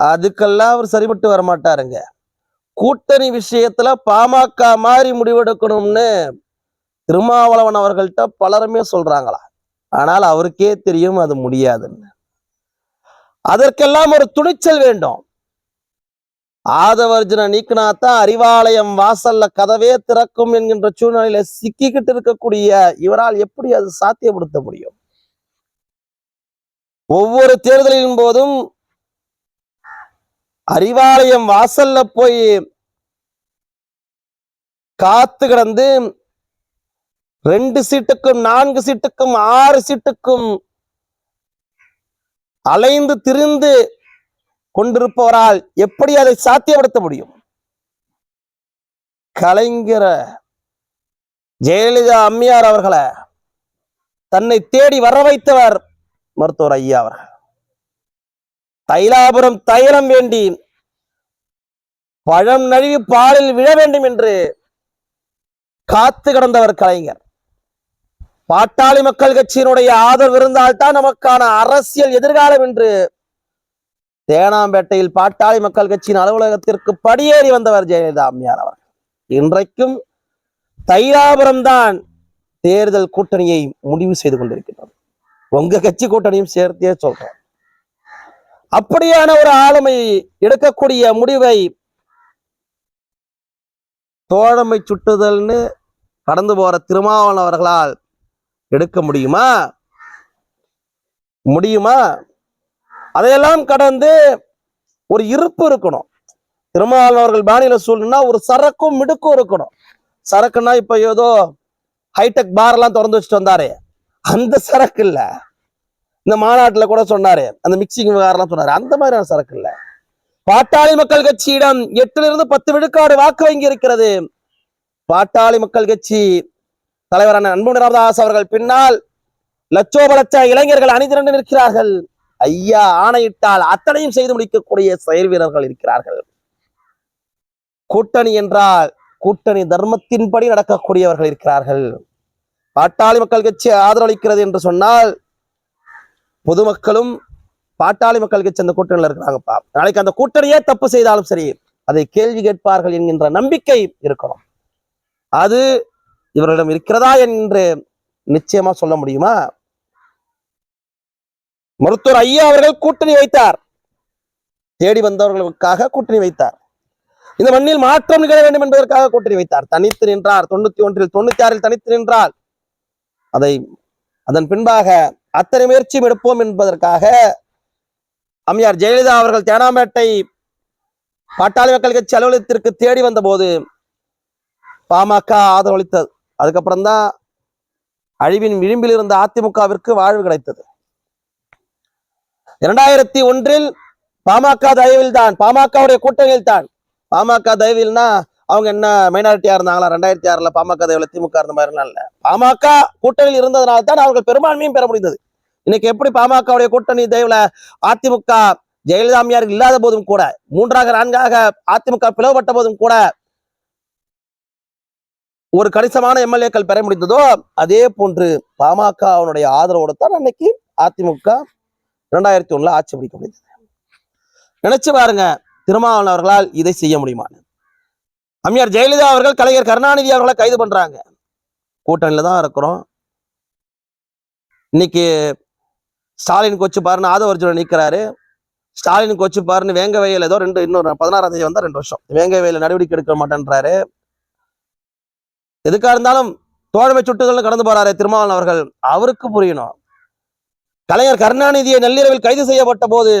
அதுக்கெல்லாம் அவர் சரிபட்டு வர மாட்டாருங்க கூட்டணி விஷயத்துல பாமக மாதிரி முடிவெடுக்கணும்னு திருமாவளவன் அவர்கள்ட்ட பலருமே சொல்றாங்களா? ஆனால் அவருக்கே தெரியும் அது முடியாதுன்னு. அதற்கெல்லாம் ஒரு துணிச்சல் வேண்டும். ஆதவர்ஜுன நீக்கினாத்தான் அறிவாலயம் வாசல்ல கதவே திறக்கும் என்கின்ற சூழ்நிலையில சிக்கிக்கிட்டு இருக்கக்கூடிய இவரால் எப்படி அது சாத்தியப்படுத்த முடியும்? ஒவ்வொரு தேர்தலின் போதும் அறிவாலயம் வாசல்ல போய் காத்து கிடந்து ரெண்டு சீட்டுக்கும் நான்கு சீட்டுக்கும் ஆறு சீட்டுக்கும் அலைந்து திரிந்து கொண்டிருப்பவரால் எப்படி அதை சாத்தியப்படுத்த முடியும்? கலைஞர ஜெயலலிதா அம்மையார் அவர்களை தன்னை தேடி வர வைத்தவர் மருத்துவர் ஐயா அவர்கள். தைலாபுரம் தைலம் வேண்டி பழம் நழுவி பாலில் விழ வேண்டும் என்று காத்து கிடந்தவர் கலைஞர். பாட்டாளி மக்கள் கட்சியினுடைய ஆதரவு இருந்தால்தான் நமக்கான அரசியல் எதிர்காலம் என்று தேனாம்பேட்டையில் பாட்டாளி மக்கள் கட்சியின் அலுவலகத்திற்கு படியேறி வந்தவர் ஜெயலலிதா அம்மையார் அவர்கள். இன்றைக்கும் தைலாபுரம் தான் தேர்தல் கூட்டணியை முடிவு செய்து கொண்டிருக்கின்றனர் உங்க கட்சி கூட்டணியும் சேர்த்தே சொல்றேன். அப்படியான ஒரு ஆளுமை எடுக்கக்கூடிய முடிவை தோழமை சுட்டுதல்னு கடந்து போற திருமாவளவன் அவர்களால் எடுக்க முடியுமா? முடியுமா? அதையெல்லாம் கடந்து ஒரு இருப்பு இருக்கணும். திருமாவளவன் அவர்கள் பாணியில சொல்லணும்னா ஒரு சரக்கும் மிடுக்கும் இருக்கணும். சரக்குன்னா இப்ப ஏதோ ஹைடெக் பார் எல்லாம் திறந்து வச்சுட்டு வந்தாரு. அந்த சரக்கு இல்ல. இந்த மாநாட்டுல கூட சொன்னாரு. அந்த மிக்சிங் விவகாரம் சொன்னாரு. அந்த மாதிரியான சரக்கு இல்ல. பாட்டாளி மக்கள் கட்சியிடம் எட்டிலிருந்து பத்து விழுக்காடு வாக்கு வங்கி இருக்கிறது பாட்டாளி மக்கள் கட்சி தலைவரான அன்பு ராமதாஸ் அவர்கள் பின்னால் லட்சோப லட்ச இளைஞர்கள் அணிதிரண்டு நிற்கிறார்கள். ஐயா ஆணையிட்டால் அத்தனையும் செய்து முடிக்கக்கூடிய செயல் வீரர்கள் இருக்கிறார்கள். கூட்டணி என்றால் கூட்டணி தர்மத்தின்படி நடக்கக்கூடியவர்கள் இருக்கிறார்கள். பாட்டாளி மக்கள் கட்சி ஆதரவளிக்கிறது என்று சொன்னால் பொதுமக்களும் பாட்டாளி மக்கள் கட்சி அந்த கூட்டணியில் இருக்கிறாங்கப்பா. நாளைக்கு அந்த கூட்டணியே தப்பு செய்தாலும் சரி அதை கேள்வி கேட்பார்கள் என்கின்ற நம்பிக்கை இருக்கணும். அது இவர்களிடம் இருக்கிறதா என்று நிச்சயமா சொல்ல முடியுமா? மருத்துவர் ஐயா அவர்கள் கூட்டணி வைத்தார். தேடி வந்தவர்களுக்காக கூட்டணி வைத்தார். இந்த மண்ணில் மாற்றம் நிகழ வேண்டும் என்பதற்காக கூட்டணி வைத்தார். தனித்து நின்றார். தொண்ணூத்தி ஒன்றில் தொண்ணூத்தி ஆறில் தனித்து நின்றால் அதை அதன் பின்பாக அத்தனை முயற்சியும் எடுப்போம் என்பதற்காக அம்மையார் ஜெயலலிதா அவர்கள் தேனாம்பேட்டை பாட்டாளி மக்கள் கட்சி அலுவலகத்திற்கு தேடி வந்த போது பாமக ஆதரவளித்தது அதுக்கப்புறம் தான் அழிவின் விளிம்பில் இருந்த அதிமுகவிற்கு வாழ்வு கிடைத்தது. இரண்டாயிரத்தி ஒன்றில் பாமக தயவில் தான் பாமகவுடைய கூட்டணியில் தான் பாமக தயவில்னா அவங்க என்ன மைனாரிட்டியா இருந்தாங்களா? ரெண்டாயிரத்தி ஆறுல பாமக தயவில் திமுக இருந்த மாதிரி இல்ல பாமக கூட்டணியில் இருந்ததுனால தான் அவர்கள் பெரும்பான்மையும் பெற முடிந்தது. இன்னைக்கு எப்படி பாமகவுடைய கூட்டணி தயவுல அதிமுக ஜெயலலிதா அம்மையார் இல்லாத போதும் கூட மூன்றாக நான்காக அதிமுக பிளவுபட்ட போதும் கூட ஒரு கணிசமான எம்எல்ஏக்கள் பெற முடிந்ததோ அதே போன்று பாமக அவனுடைய ஆதரவோடு தான் அன்னைக்கு அதிமுக இரண்டாயிரத்தி ஒண்ணுல ஆட்சி பிடிக்க முடிந்தது. நினைச்சு பாருங்க திருமாவளவன் அவர்களால் இதை செய்ய முடியுமான்னு அம்மையார் ஜெயலலிதா அவர்கள் கலைஞர் கருணாநிதி அவர்களை கைது பண்றாங்க. கூட்டணியில தான் இருக்கிறோம். இன்னைக்கு ஸ்டாலின் கொச்சு பாருன்னு ஆதவர்ஜுன நிற்கிறாரு ஸ்டாலின் கொச்சு பாருன்னு வேங்க வயல் ஏதோ ரெண்டு இன்னொரு பதினாறாம் தேதி வந்தா ரெண்டு வருஷம். வேங்க வயல நடவடிக்கை எடுக்க மாட்டேன்றாரு. எதுக்காக இருந்தாலும் தோழமை சுட்டுகள் கடந்து போறாரு திருமாவளவன் அவர்கள். அவருக்கு புரியணும். கலைஞர் கருணாநிதியை நள்ளிரவில் கைது செய்யப்பட்ட போது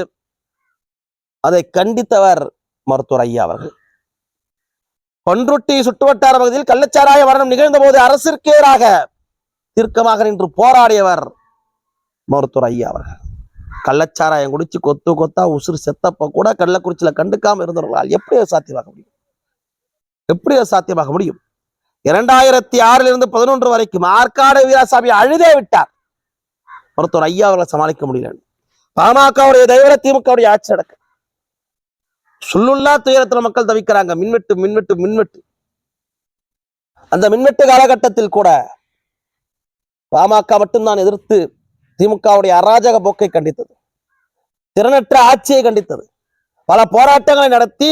அதை கண்டித்தவர் மருத்துவர் ஐயா அவர்கள். பன்ருட்டி சுற்றுவட்டார பகுதியில் கள்ளச்சாராய மரணம் நிகழ்ந்த போது அரசிற்கேராக தீர்க்கமாக நின்று போராடியவர் மருத்துவர் ஐயா அவர்கள். கள்ளச்சாராயம் குடிச்சு கொத்து கொத்தா உசுறு செத்தப்ப கூட கள்ளக்குறிச்சியில கண்டுக்காம இருந்தவர்களால் எப்படி சாத்தியமாக முடியும்? எப்படி சாத்தியமாக முடியும்? இரண்டாயிரத்தி ஆறில் இருந்து பதினொன்று வரைக்கும் ஆற்காடு வீராசாமி அழுதே விட்டார். மருத்துவர் ஐயா அவர்களை சமாளிக்க முடியல. பாமகவுடைய தெய்வர திமுகவுடைய ஆட்சி நடக்க சொல்லுள்ளா துயரத்துல மக்கள் தவிக்கிறாங்க. மின்வெட்டு மின்வெட்டு மின்வெட்டு. அந்த மின்வெட்டு காலகட்டத்தில் கூட பாமக மட்டும்தான் எதிர்த்து திமுகவுடைய அராஜக போக்கை கண்டித்தது. திறனற்ற ஆட்சியை கண்டித்தது. பல போராட்டங்களை நடத்தி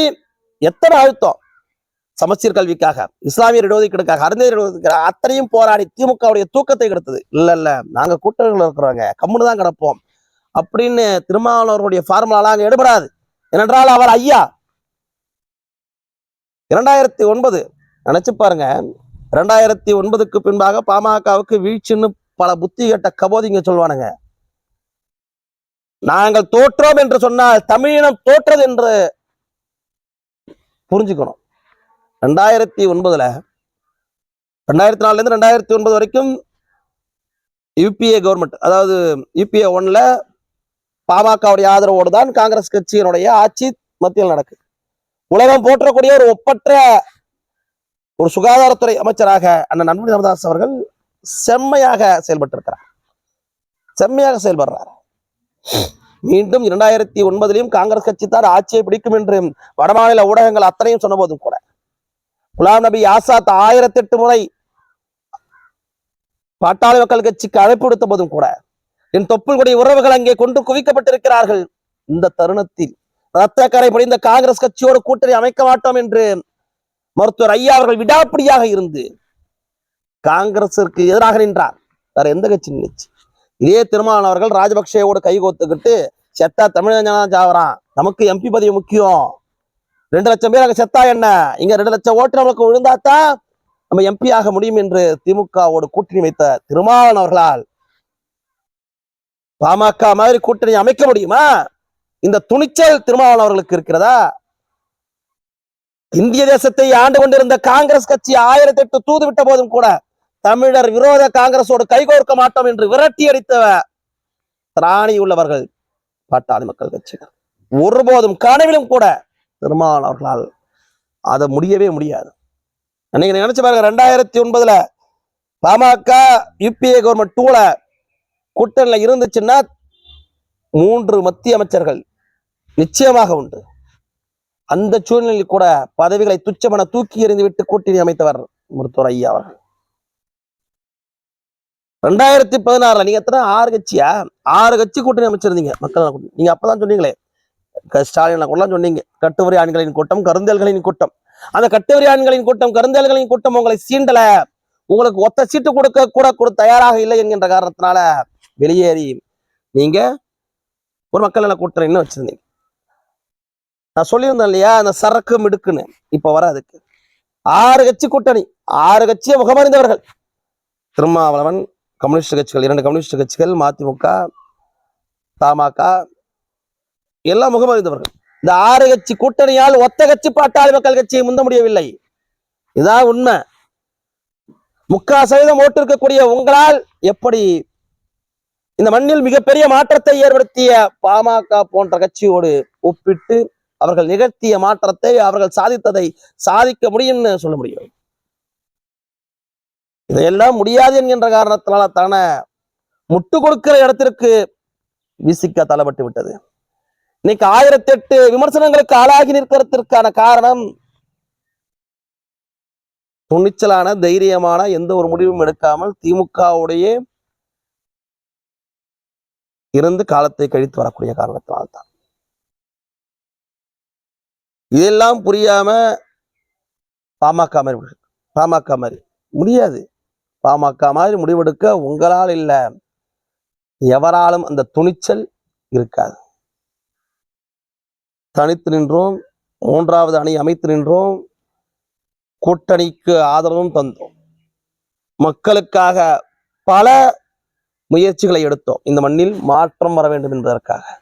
எத்தனை அழுத்தம். சமச்சீர் கல்விக்காக இஸ்லாமியர் இடஒதுக்கீடுக்காக அறிஞர் இடஒதுக்கீடு அத்தனையும் போராடி திமுகவுடைய தூக்கத்தை கெடுத்தது. இல்ல இல்ல நாங்க கூட்டணிகள் இருக்கிறவங்க கம்முன்னு தான் கிடப்போம். அப்படின்னு திருமாவளவர்களுடைய ஃபார்முலாலாம் அங்க எடுபடாது. ஏனென்றால் அவர் ஐயா. இரண்டாயிரத்தி ஒன்பது நினைச்சு பாருங்க. இரண்டாயிரத்தி ஒன்பதுக்கு பின்பாக பாமகவுக்கு வீழ்ச்சின்னு பல புத்தி கெட்ட கபோதிங்க சொல்வானுங்க. நாங்கள் தோற்றோம் என்று சொன்னால் தமிழினம் தோற்றது என்று புரிஞ்சுக்கணும். ரெண்டாயிரத்தி ஒன்பதுல ரெண்டாயிரத்தி நாலுல இருந்து ரெண்டாயிரத்தி ஒன்பது வரைக்கும் யூபிஏ கவர்மெண்ட் அதாவது யூபிஏ ஒன்ல பாமகவுடைய ஆதரவோடு தான் காங்கிரஸ் கட்சியினுடைய ஆட்சி மத்தியில் நடக்கு. உலகம் போற்றக்கூடிய ஒரு ஒப்பற்ற ஒரு சுகாதாரத்துறை அமைச்சராக அண்ணன் நண்பன் ராமதாஸ் அவர்கள் செம்மையாக செயல்பட்டிருக்கிறார். செம்மையாக செயல்படுறார். மீண்டும் இரண்டாயிரத்தி ஒன்பதிலையும் காங்கிரஸ் கட்சி தான் ஆட்சியை பிடிக்கும் என்று வடமாநில ஊடகங்கள் அத்தனையும் சொன்ன போதும் கூட. குலாம் நபி ஆசாத் ஆயிரத்தி எட்டு முறை பாட்டாளி மக்கள் கட்சிக்கு அழைப்பு விடுத்த போதும் கூட என் தொப்புள்குடைய உறவுகள் அங்கே கொண்டு குவிக்கப்பட்டிருக்கிறார்கள். இந்த தருணத்தில் ரத்தக்கரை படிந்த காங்கிரஸ் கட்சியோடு கூட்டணி அமைக்க மாட்டோம் என்று மருத்துவர் ஐயா அவர்கள் விடாப்பிடியாக இருந்து காங்கிரசிற்கு எதிராக நின்றார். வேற எந்த கட்சி நின்றுச்சு இதே திருமாவளவன் அவர்கள் ராஜபக்சேவோடு கைகோத்துக்கிட்டு செத்தா தமிழஞ்சனா சாவறான் நமக்கு எம்பி பதவி முக்கியம். ரெண்டு லட்சம் பேர் அங்க செத்தா என்ன? இங்க ரெண்டு லட்சம் ஓட்டு நமக்கு விழுந்தாத்தான் நம்ம எம்பி ஆக முடியும் என்று திமுகவோடு கூட்டணி வைத்த திருமாவளவன் அவர்களால் பாமக மாதிரி கூட்டணி அமைக்க முடியுமா? இந்த துணிச்சல் திருமாவளவன் அவர்களுக்கு இருக்கிறதா? இந்திய தேசத்தை ஆண்டு கொண்டிருந்த காங்கிரஸ் கட்சி ஆயிரத்தி எட்டு தூது விட்ட போதும் கூட தமிழர் விரோத காங்கிரஸோடு கைகோர்க்க மாட்டோம் என்று விரட்டி அடித்த திராணி உள்ளவர்கள் பாட்டாளி மக்கள் கட்சிகள். ஒருபோதும் கனவிலும் கூட திருமாவளவன் அவர்களால் அதை முடியவே முடியாது. அன்னைக்கு நினைச்சு பாருங்க ரெண்டாயிரத்தி ஒன்பதுல பாமக யூபிஏ கவர்மெண்ட் டூல கூட்டணியில் இருந்துச்சுன்னா மூன்று மத்திய அமைச்சர்கள் நிச்சயமாக உண்டு. அந்த சூழ்நிலையில் கூட பதவிகளை துச்சமென தூக்கி எறிந்து விட்டு கூட்டணி அமைத்தவர் மருத்துவர் ஐயா அவர்கள். ரெண்டாயிரத்தி பதினாறுல நீங்க எத்தனை ஆறு கட்சியா? ஆறு கட்சி கூட்டணி அமைச்சிருந்தீங்க. மக்கள் கூட்டணி. நீங்க அப்பதான் சொன்னீங்களே ஸ்டாலின் கூட சொன்னீங்க. கட்டுவரி ஆண்களின் கூட்டம் கருந்தல்களின் கூட்டம். அந்த கட்டுவரி ஆண்களின் கூட்டம் கருந்தல்களின் கூட்டம் உங்களை சீண்டல. உங்களுக்கு ஒத்த சீட்டு கொடுக்க கூட கூட தயாராக இல்லை என்கின்ற காரணத்தினால வெளியேறி நீங்க ஒரு மக்கள் நல கூட்டணின்னு வச்சிருந்தீங்க. நான் சொல்லியிருந்தேன் இல்லையா அந்த சரக்கு மிடுக்குன்னு. இப்ப வர அதுக்கு ஆறு கட்சி கூட்டணி. ஆறு கட்சியை முகமறிந்தவர்கள். திருமாவளவன் கம்யூனிஸ்ட் கட்சிகள் இரண்டு கம்யூனிஸ்ட் கட்சிகள் மதிமுக தமாக எல்லாம் முகமறிந்தவர்கள் இந்த ஆறு கட்சி கூட்டணியால் ஒத்த கட்சி பாட்டாளி மக்கள் கட்சியை முந்த முடியவில்லை. இதான் உண்மை. முக்கா சதவீதம் ஓட்டு இருக்கக்கூடிய உங்களால் எப்படி இந்த மண்ணில் மிகப்பெரிய மாற்றத்தை ஏற்படுத்திய பாமக போன்ற கட்சியோடு ஒப்பிட்டு அவர்கள் நிகழ்த்திய மாற்றத்தை அவர்கள் சாதித்ததை சாதிக்க முடியும்னு சொல்ல முடியும்? இதையெல்லாம் முடியாது என்கின்ற காரணத்தினால தானே முட்டு கொடுக்கிற இடத்திற்கு விசிக்க தலைப்பட்டு விட்டது. இன்னைக்கு ஆயிரத்தி எட்டு விமர்சனங்களுக்கு ஆளாகி நிற்கிறதுக்கான காரணம் துணிச்சலான தைரியமான எந்த ஒரு முடிவும் எடுக்காமல் திமுகவுடைய இருந்து காலத்தை கழித்து வரக்கூடிய காரணத்தினால்தான். இதெல்லாம் புரியாம பாமக மாதிரி பாமக மாதிரி முடியாது. பாமக மாதிரி முடிவெடுக்க உங்களால் இல்ல. எவராலும் அந்த துணிச்சல் இருக்காது. தனித்து நின்றோம் மூன்றாவது அணி அமைத்து நின்றோம் கூட்டணிக்கு ஆதரவும் தந்தோம். மக்களுக்காக பல முயற்சிகளை எடுத்தோம். இந்த மண்ணில் மாற்றம் வர வேண்டும் என்பதற்காக.